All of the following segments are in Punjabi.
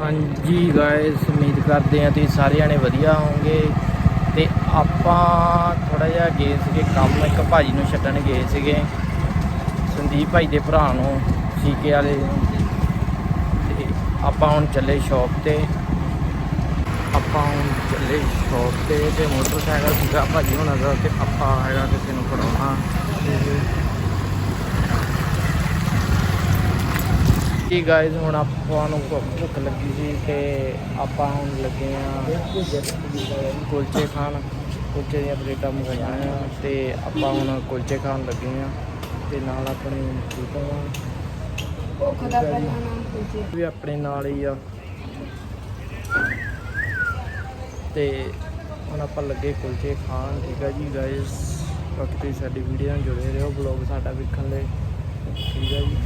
ਹਾਂਜੀ ਗਾਇਸ ਉਮੀਦ ਕਰਦੇ ਆ ਤੁਸੀਂ ਸਾਰੇ ਜਾਣੇ ਵਧੀਆ ਹੋਵੋਗੇ। ਤੇ ਆਪਾਂ ਥੋੜਾ ਜਿਹਾ ਗਏ ਸੀਗੇ ਕੰਮ, ਇੱਕ ਭਾਜੀ ਨੂੰ ਛੱਡਣ ਗਏ ਸੀਗੇ। ਸੰਦੀਪ ਭਾਈ ਦੇ ਭਰਾ ਨੂੰ, ਸੀਕੇ ਵਾਲੇ। ਨੂੰ। ਤੇ ਆਪਾਂ ਹੁਣ ਚੱਲੇ ਸ਼ਾਪ ਤੇ। ਆਪਾਂ ਹੁਣ ਚੱਲੇ ਸ਼ਾਪ ਤੇ ਤੇ ਮੋਟਰਸਾਈਕਲ ਸੀਗਾ ਭਾਜੀ ਹੋਣਾ ਦਾ ਤੇ ਆਪਾਂ ਹੈਗਾ ਕਿਸੇ ਨੂੰ ਫੜਾਉਣਾ ਤੇ ਜੀ ਗਾਇਜ਼ ਹੁਣ ਆਪਾਂ ਨੂੰ ਭੁੱਖ ਲੱਗੀ ਸੀ ਤੇ ਆਪਾਂ ਹੁਣ ਲੱਗੇ ਆ ਕੁਲਚੇ ਖਾਣ। ਕੁਲਚੇ ਦੀਆਂ ਪਲੇਟਾਂ ਮੰਗਾਈਆਂ ਆ ਤੇ ਆਪਾਂ ਹੁਣ ਕੁਲਚੇ ਖਾਣ ਲੱਗੇ ਆ ਤੇ ਨਾਲ ਆਪਣੇ ਆ ਭੁੱਖ ਦਾ ਪਹਿਲਾ ਨਾਮ ਪੁੱਛੇ ਵੀ ਆਪਣੇ ਨਾਲ ਹੀ ਆ। ਤੇ ਹੁਣ ਆਪਾਂ ਲੱਗੇ ਕੁਲਚੇ ਖਾਣ ਠੀਕ ਆ ਜੀ ਗਾਇਸ ਬਾਕੀ ਤੁਸੀਂ ਸਾਡੀ ਵੀਡੀਓ ਨਾਲ ਜੁੜੇ ਰਹੋ ਬਲੌਗ ਸਾਡਾ ਵੇਖਣ ਲਈ। ਠੀਕ ਆ ਜੀ।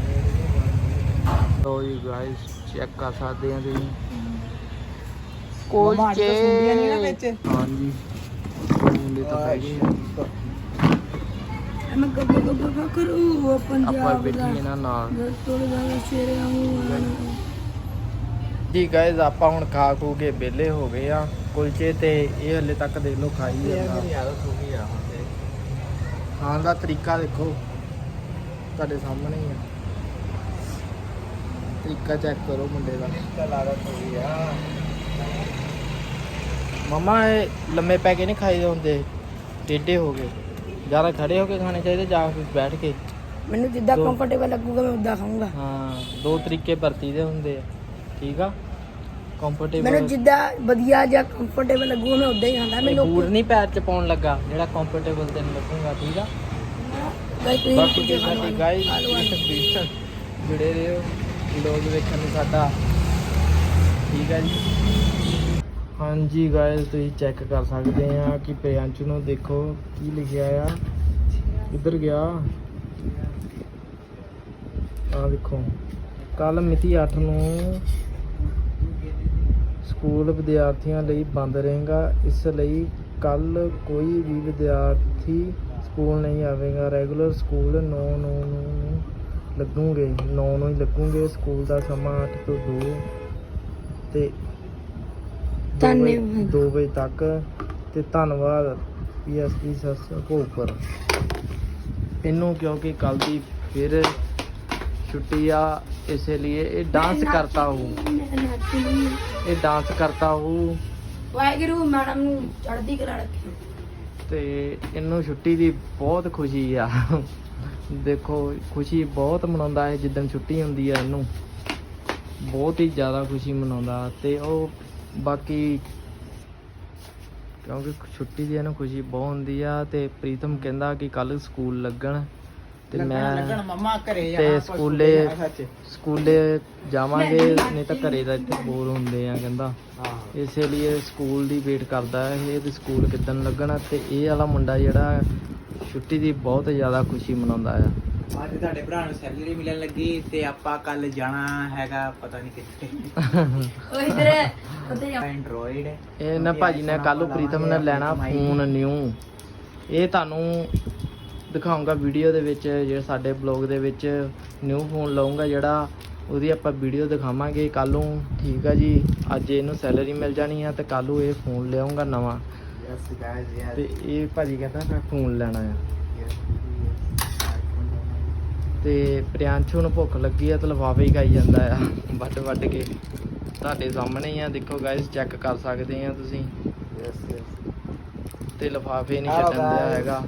ਲੋ ਜੀ ਗਾਇਸ ਚੈੱਕ ਕਰ ਸਕਦੇ ਆ ਤੁਸੀਂ। ਕੁਲਚੇ। ਹਾਂਜੀ। ਮੁੰਡੇ ਤਾਂ ਪੈ ਗਏ ਆ। ਮੈਂ ਗੱਬਾ ਗੱਬਾ ਕਰੂ? ਉਹ ਆਪਾਂ ਪੰਜਾਬ ਦਾ ਬੈਠੀ ਇਹਨਾਂ ਨਾਲ। ਦੋਸਤੋਂ ਦਾ ਸ਼ੇਰੇ ਆਉਂ ਜੀ ਗਾਇਸ ਆਪਾਂ ਹੁਣ ਖਾ ਖੂ ਕੇ ਵਿਹਲੇ ਹੋ ਗਏ ਆ। ਕੁਲਚੇ ਤੇ ਇਹ ਹਲੇ ਤੱਕ ਦੇਖ ਲਓ ਖਾਈ ਜਾਂਦਾ। ਖਾਣ ਦਾ ਤਰੀਕਾ ਦੇਖੋ। ਤੁਹਾਡੇ ਸਾਹਮਣੇ ਹੀ ਆ। ਤਰੀਕਾ ਚੈੱਕ ਕਰੋ ਮੁੰਡੇ ਦਾ। ਕੱਲ ਆਦਤ ਹੋ ਗਈ ਆ। ਮਮਾ ਇਹ ਲੰਮੇ ਪੈ ਕੇ ਨਹੀਂ ਖਾਈਦੇ ਹੁੰਦੇ ਟੇਢੇ ਹੋ ਗਏ। ਜ਼ਿਆਦਾ ਖੜੇ ਹੋ ਕੇ ਖਾਣੇ ਚਾਹੀਦੇ ਜਾਂ ਫਿਰ ਬੈਠ ਕੇ? ਮੈਨੂੰ ਜਿੱਦਾਂ ਦੋ- ਕੰਫਰਟੇਬਲ ਲੱਗੂਗਾ ਮੈਂ ਉਦਾਂ ਖਾਊਂਗਾ। ਹਾਂ ਦੋ ਤਰੀਕੇ ਵਰਤੀਦੇ ਹੁੰਦੇ ਆ। ਠੀਕ ਆ? ਮੈਨੂੰ ਕੰਫਰਟੇਬਲ ਜਿੱਦਾਂ ਵਧੀਆ ਜਾਂ ਕੰਫਰਟੇਬਲ ਲੱਗੂਗਾ ਮੈਂ ਉਦਾਂ ਹੀ ਖਾਂਦਾ। ਮੈਨੂੰ ਬੂਟ ਨਹੀਂ ਪੈਰ ਚ ਪਾਉਣ ਲੱਗਾ ਜਿਹੜਾ ਕੰਫਰਟੇਬਲ ਤੈਨੂੰ ਲੱਗੂਗਾ ਠੀਕ ਆ? ਗਾਇਸ ਤੁਸੀਂ ਬਾਕੀ ਜੀ ਸਾਡੀ ਵਾਲੇ। ਗਾਈਸ ਆਲੂ ਆਲੂ। ਜੁੜੇ ਰਹੋ ਲੋਕ ਵੇਖਣ ਨੂੰ ਸਾਡਾ। ਠੀਕ ਹੈ ਜੀ। ਹਾਂਜੀ ਗਾਇਸ ਤੁਸੀਂ ਚੈੱਕ ਕਰ ਸਕਦੇ ਆ ਕਿ ਪ੍ਰਿਆੰਸ਼ ਨੂੰ ਦੇਖੋ ਕੀ ਲਿਖਿਆ ਆ। ਕਿੱਧਰ ਗਿਆ? ਆ ਦੇਖੋ। ਕੱਲ ਮਿਤੀ 8 ਨੂੰ ਸਕੂਲ ਵਿਦਿਆਰਥੀਆਂ ਲਈ ਬੰਦ ਰਹੇਗਾ। ਇਸ ਲਈ ਕੱਲ ਕੋਈ ਵੀ ਵਿਦਿਆਰਥੀ ਸਕੂਲ ਨਹੀਂ ਆਵੇਗਾ। ਰੈਗੂਲਰ ਸਕੂਲ 9 ਨੂੰ ਨੂੰ ਲੱਗੂਗੇ 9 ਨੂੰ ਹੀ ਲੱਗੂਗੇ ਸਕੂਲ ਦਾ ਸਮਾਂ 8 ਤੋਂ 2 ਤੇ 2 ਧੰਨਵਾਦ। ਵਜੇ ਤੱਕ ਤੇ ਧੰਨਵਾਦ ਪੀਐਸਪੀ ਸਸ ਭੋਪਰ ਇਹਨੂੰ ਕਿਉਂਕਿ ਕੱਲ ਦੀ ਫਿਰ ਛੁੱਟੀ ਆ ਇਸੇ ਲਈ ਇਹ ਡਾਂਸ ਕਰਤਾ ਹੂੰ ਮੈਂ ਨਾਚੀ ਨਹੀਂ ਇਹ ਡਾਂਸ ਕਰਤਾ ਹੂੰ ਵਾਹਿਗੁਰੂ ਮੈਡਮ ਨੂੰ ਚੜ੍ਹਦੀ ਕਲਾ ਰੱਖੀ। ਤੇ ਇਹਨੂੰ ਛੁੱਟੀ ਦੀ ਬਹੁਤ ਖੁਸ਼ੀ ਆ। ਦੇਖੋ ਖੁਸ਼ੀ ਬਹੁਤ ਮਨਾਉਂਦਾ ਹੈ ਜਿੱਦਣ ਛੁੱਟੀ ਹੁੰਦੀ ਆ ਇਹਨੂੰ। ਬਹੁਤ ਹੀ ਜ਼ਿਆਦਾ ਖੁਸ਼ੀ ਮਨਾਉਂਦਾ ਤੇ ਉਹ ਬਾਕੀ ਕਿਉਂਕਿ ਛੁੱਟੀ ਦੀ ਇਹਨੂੰ ਖੁਸ਼ੀ ਬਹੁਤ ਹੁੰਦੀ ਆ ਤੇ ਪ੍ਰੀਤਮ ਕਹਿੰਦਾ ਕਿ ਕੱਲ ਸਕੂਲ ਲੱਗਣ ਤੇ ਮੈਂ ਲੱਗਣ ਮੰਮਾ ਘਰੇ ਤੇ ਸਕੂਲੇ- ਸਕੂਲੇ ਜਾਵਾਂਗੇ ਨਹੀਂ ਤਾਂ ਘਰੇ ਦਾ ਇੱਥੇ ਬੋਰ ਹੁੰਦੇ ਆ ਕਹਿੰਦਾ। ਹਾਂ। ਇਸੇ ਲਈ ਸਕੂਲ ਦੀ ਵੇਟ ਕਰਦਾ ਹੈ ਇਹ ਵੀ ਸਕੂਲ ਕਿੱਦਣ ਲੱਗਣਾ ਤੇ ਇਹ ਵਾਲਾ ਮੁੰਡਾ ਜਿਹੜਾ ਛੁੱਟੀ ਦੀ ਬਹੁਤ ਜ਼ਿਆਦਾ ਖੁਸ਼ੀ ਮਨਾਉਂਦਾ ਆ। ਅੱਜ ਤੁਹਾਡੇ ਭਰਾ ਨੂੰ ਸੈਲਰੀ ਮਿਲਣ ਲੱਗੀ ਤੇ ਆਪਾਂ ਕੱਲ ਜਾਣਾ ਹੈਗਾ ਪਤਾ ਨਹੀਂ ਕਿੱਥੇ। ਉਹ ਇਧਰ ਜਾ। ਐਂਡਰੋਇਡ ਇਹ ਨਾ ਭਾਜੀ ਨੇ ਕੱਲ ਪ੍ਰੀਤਮ ਨੇ ਲੈਣਾ ਫੋਨ ਨਿਊ ਇਹ ਤੁਹਾਨੂੰ ਦਿਖਾਉਂਗਾ ਵੀਡੀਓ ਦੇ ਵਿੱਚ ਜਿਹੜੇ ਸਾਡੇ ਬਲੌਗ ਦੇ ਵਿੱਚ ਨਿਊ ਫੋਨ ਲਵਾਂਗਾ ਜਿਹੜਾ ਉਹਦੀ ਆਪਾਂ ਵੀਡੀਓ ਦਿਖਾਵਾਂਗੇ ਕੱਲ ਨੂੰ। ਠੀਕ ਆ ਜੀ ਅੱਜ ਇਹਨੂੰ ਸੈਲਰੀ ਮਿਲ ਜਾਣੀ ਆ ਤੇ ਕੱਲ ਨੂੰ ਇਹ ਫੋਨ ਲਿਆਉਂਗਾ ਨਵਾਂ। ਯੈਸ ਤੇ ਇਹ ਭਾਜੀ ਕਹਿੰਦਾ ਮੈਂ ਫੋਨ ਲੈਣਾ ਆ। ਤੇ ਪ੍ਰਿਆੰਸ਼ੂ ਨੂੰ ਭੁੱਖ ਲੱਗੀ ਆ ਤੇ ਲਫਾਫੇ ਹੀ ਖਾਈ ਜਾਂਦਾ ਆ। ਵੱਡ ਵੱਡ ਕੇ। ਤੁਹਾਡੇ ਸਾਹਮਣੇ ਹੀ ਆ। ਦੇਖੋ ਗਾਇਸ ਚੈੱਕ ਕਰ ਸਕਦੇ ਆ ਤੁਸੀਂ। ਤੇ ਲਫਾਫੇ ਨਹੀਂ ਛੱਡਣ ਦਿਆ ਹੈਗਾ।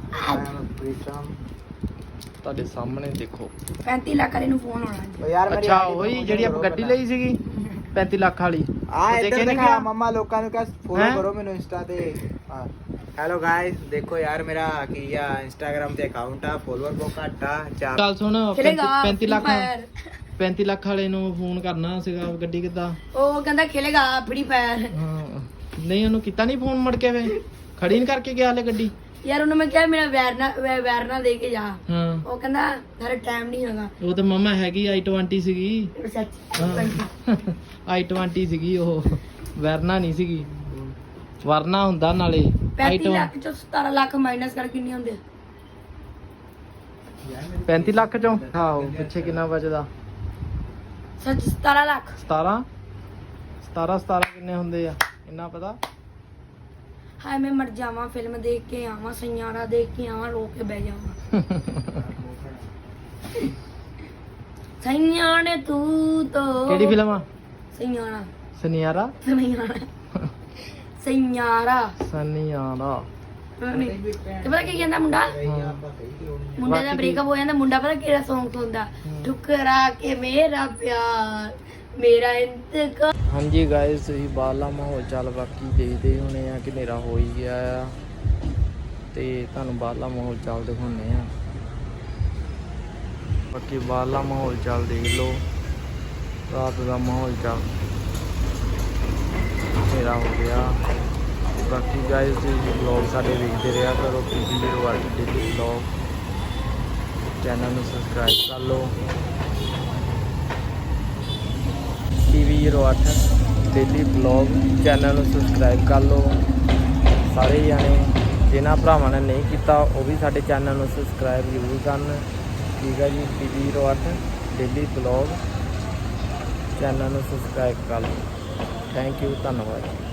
ਪ੍ਰੀਤਮ ਤੁਹਾਡੇ ਸਾਹਮਣੇ ਦੇਖੋ। 35 ਲੱਖ ਵਾਲੇ ਨੂੰ ਫੋਨ ਆਉਣਾ ਅੱਜ ਓ ਯਾਰ ਮੇਰੀ ਅੱਛਾ ID ਉਹੀ ਜਿਹੜੀ ਆਪਾਂ ਗੱਡੀ। ਲਈ ਸੀਗੀ? 35 ਲੱਖ ਵਾਲੀ। ਆ ਤੇ ਇੱਧਰ ਦੇਖੇ? ਮਮਾ ਲੋਕਾਂ ਨੂੰ ਕਹ ਫੋਲੋ? ਕਰੋ ਮੈਨੂੰ ਇੰਸਟਾ ਤੇ ਹੈਲੋ ਗਾਇਸ ਦੇਖੋ ਯਾਰ ਮੇਰਾ ਕੀ ਆ ਇੰਸਟਾਗ੍ਰam ਤੇ ਅਕਾਊਂਟ ਆ ਫੋਲੋਅਰ ਬਹੁਤ ਘੱਟ ਆ ਚਾਰ ਚੱਲ ਸੁਣ ਖੇਲੇਗਾ 35 ਲੱਖ Free Fire। 35 ਲੱਖ ਵਾਲੇ ਨੂੰ ਫੋਨ ਕਰਨਾ ਸੀਗਾ ਗੱਡੀ ਕਿੱਦਾਂ ਉਹ ਕਹਿੰਦਾ ਖੇਲੇਗਾ ਫ੍ਰੀ ਫਾਇਰ ਹਾਂ ਨਹੀਂ ਉਹਨੂੰ ਕੀਤਾ ਨਹੀਂ ਫੋਨ ਮੜ ਕੇ ਵੇ ਖੜੀ ਨਹੀਂ ਕਰਕੇ ਗਿਆ ਹਲੇ ਗੱਡੀ ਯਾਰ ਉਹਨੂੰ ਮੈਂ ਕਿਹਾ ਮੇਰਾ ਵੈਰ ਨਾ ਵੈ- ਵੈਰ ਨਾ ਦੇ ਕੇ ਜਾ ਹਾਂ ਉਹ ਕਹਿੰਦਾ ਸਾਰੇ ਟਾਈਮ ਨਹੀਂ ਹੈਗਾ ਉਹ ਤਾਂ ਮਮਾ ਹੈਗੀ i20 ਸੀਗੀ ਸੱਚ ਹਾਂ। I20 ਸੀਗੀ ਉਹ। ਵਰਨਾ ਨਹੀਂ ਸੀਗੀ। ਵਰਨਾ ਹੁੰਦਾ ਨਾਲੇ। 35 i20 ਲੱਖ ਚੋਂ 17 ਲੱਖ ਮਾਈਨਸ ਕਰ ਕਿੰਨੇ ਹੁੰਦੇ? 35 ਲੱਖ ਚੋਂ? ਆਹੋ ਪਿੱਛੇ ਕਿੰਨਾ ਬਚਦਾ? ਸੱਚ 17 ਲੱਖ। 17 17 17 ਕਿੰਨੇ ਹੁੰਦੇ ਆ? ਇੰਨਾ ਪਤਾ? ਹਾਏ ਮੈਂ ਮਰ ਜਾਵਾਂ ਫਿਲਮ ਦੇਖ ਕੇ ਆਵਾਂ ਸੰਯਾਰਾ ਦੇਖ ਕੇ ਆਵਾਂ ਰੋ ਕੇ ਬਹਿ ਜਾਵਾਂ। ਸੰਯਾਣੇ ਤੂੰ ਤੋਂ ਕਿਹੜੀ ਫਿਲਮ ਆ? ਸਨੀਆਰਾ ਸਨੀਆਰਾ ਨਹੀਂ ਤੇ ਪਤਾ ਕੀ ਕਹਿੰਦਾ ਮੁੰਡਾ ਮੁੰਡੇ ਦਾ ਬ੍ਰੇਕਅਪ ਹੋ ਜਾਂਦਾ ਮੁੰਡਾ ਪਤਾ ਕਿਹੜਾ Song ਸੁਣਦਾ ਠੁਕਰਾ ਕੇ ਮੇਰਾ ਪਿਆਰ ਮੇਰਾ ਇੰਤਕਾਲ ਹਾਂਜੀ ਗਾਇਸ ਤੁਸੀਂ ਬਾਹਰਲਾ ਮਾਹੌਲ ਚੱਲ ਬਾਕੀ ਦੇਖਦੇ ਹੋਣੇ ਆ ਕਿ ਹਨੇਰਾ ਹੋ ਹੀ ਗਿਆ ਆ। ਤੇ ਤੁਹਾਨੂੰ ਬਾਹਰਲਾ ਮਾਹੌਲ ਚੱਲ ਦਿਖਾਉਂਦੇ ਆ। ਬਾਕੀ ਬਾਹਰਲਾ ਮਾਹੌਲ ਚੱਲ ਦੇਖ ਲਓ। ਰਾਤ ਦਾ ਮਾਹੌਲ ਚੱਲ। ਹਨੇਰਾ ਹੋ ਗਿਆ। ਬਾਕੀ ਗਾਇਸ ਤੁਸੀਂ ਵਲੌਗ ਸਾਡੇ ਵੇਖਦੇ ਰਿਹਾ ਕਰੋ। ਪੀਪੀ ਦੇ ਵਾਲੀ ਡੇਲੀ ਵਲੌਗ ਚੈਨਲ ਨੂੰ ਸਬਸਕ੍ਰਾਈਬ ਕਰ ਲਓ। ਟੀਵੀ 08 ਡੇਲੀ ਵਲੌਗ ਚੈਨਲ ਨੂੰ ਸਬਸਕ੍ਰਾਈਬ ਕਰ ਲਓ। ਸਾਰੇ ਜਾਣੇ, ਜਿਨ੍ਹਾਂ ਭਰਾਵਾਂ ਨੇ ਨਹੀਂ ਕੀਤਾ, ਉਹ ਵੀ ਸਾਡੇ ਚੈਨਲ ਨੂੰ ਸਬਸਕ੍ਰਾਈਬ ਜ਼ਰੂਰ ਕਰਨ। ਠੀਕ ਹੈ ਜੀ ਟੀਵੀ 08 ਡੇਲੀ ਵਲੌਗ ਚੈਨਲ ਨੂੰ ਸਬਸਕ੍ਰਾਈਬ ਕਰ ਲਓ। ਥੈਂਕ ਯੂ ਧੰਨਵਾਦ।